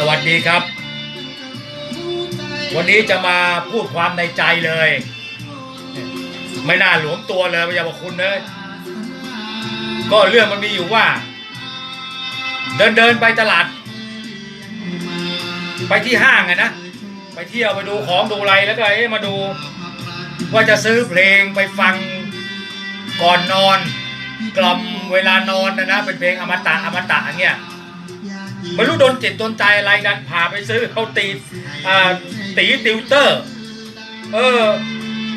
สวัสดีครับ วันนี้จะมาพูดความในใจเลย ไม่น่าหลวมตัวเลยพระยาคุณเนยก็เรื่องมันมีอยู่ว่า เดินเดินไปตลาด ไปที่ห้างไงนะ ไปเที่ยวไปดูของดูอะไรแล้วก็เอ๊ะมาดู ว่าจะซื้อเพลงไปฟังก่อนนอน กล่อมเวลานอนนะนะเป็นเพลงอมตะอมตะเงี้ย ไม่รู้โดนจิตโดนใจอะไรดันพาไปซื้อเขาตีอ่าตีติวเตอร์ เออ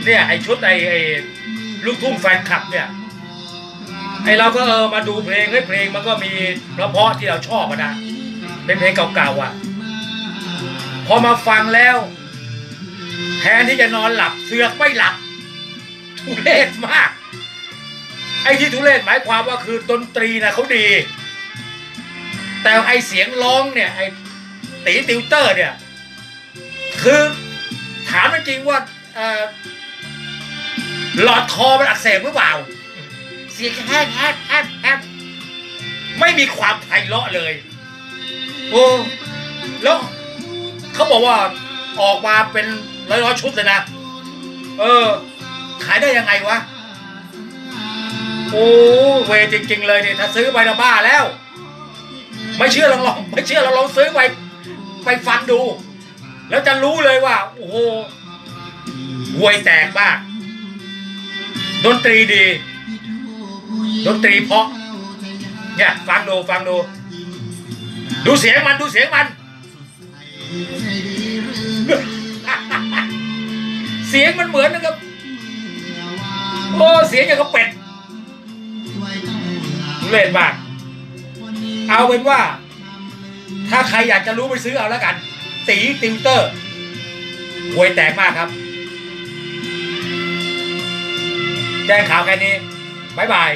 เนี่ยไอชุดไอไอลูกทุ่งแฟนคลับเนี่ย ไอเราก็เออมาดูเพลงเฮ้เพลงมันก็มีเพราะที่เราชอบนะเป็นเพลงเก่าๆอะ พอมาฟังแล้วแทนที่จะนอนหลับเสือกไม่หลับ ทุเรศมาก ไอ้ที่ทุเรศหมายความว่าคือดนตรีนะเขาดี แต่ไอเสียงร้องเนี่ยไอตีติวเตอร์เนี่ยคือถามจริงๆว่าเอ่อหลอดคอมันอักเสบหรือเปล่า เสียงแฮบแฮบแฮบแฮบไม่มีความไพเราะเลย โอ้แล้วเขาบอกว่าออกมาเป็นร้อยๆชุดเลยนะ เออ ขายได้ยังไงวะ โอ้เวจริง ๆ เลยเนี่ยถ้าซื้อไปละบ้าแล้ว ไม่เชื่อลองลองไม่เชื่อเราลองซื้อไปไปฟังดู แล้วจะรู้เลยว่า โอ้โหห่วยแตกมากดนตรีดี ดนตรีเพราะเนี่ยฟังดูฟังดู ดูเสียงมันดูเสียงมัน เสียงมันเหมือนนะครับโอ้เสียงอย่างกับเป็ดเล่นมาก เอาเป็นว่า ถ้าใครอยากจะรู้ไปซื้อเอาแล้วกัน สีติวเตอร์หวยแตกมากครับ แจ้งข่าวแค่นี้ บ๊ายบาย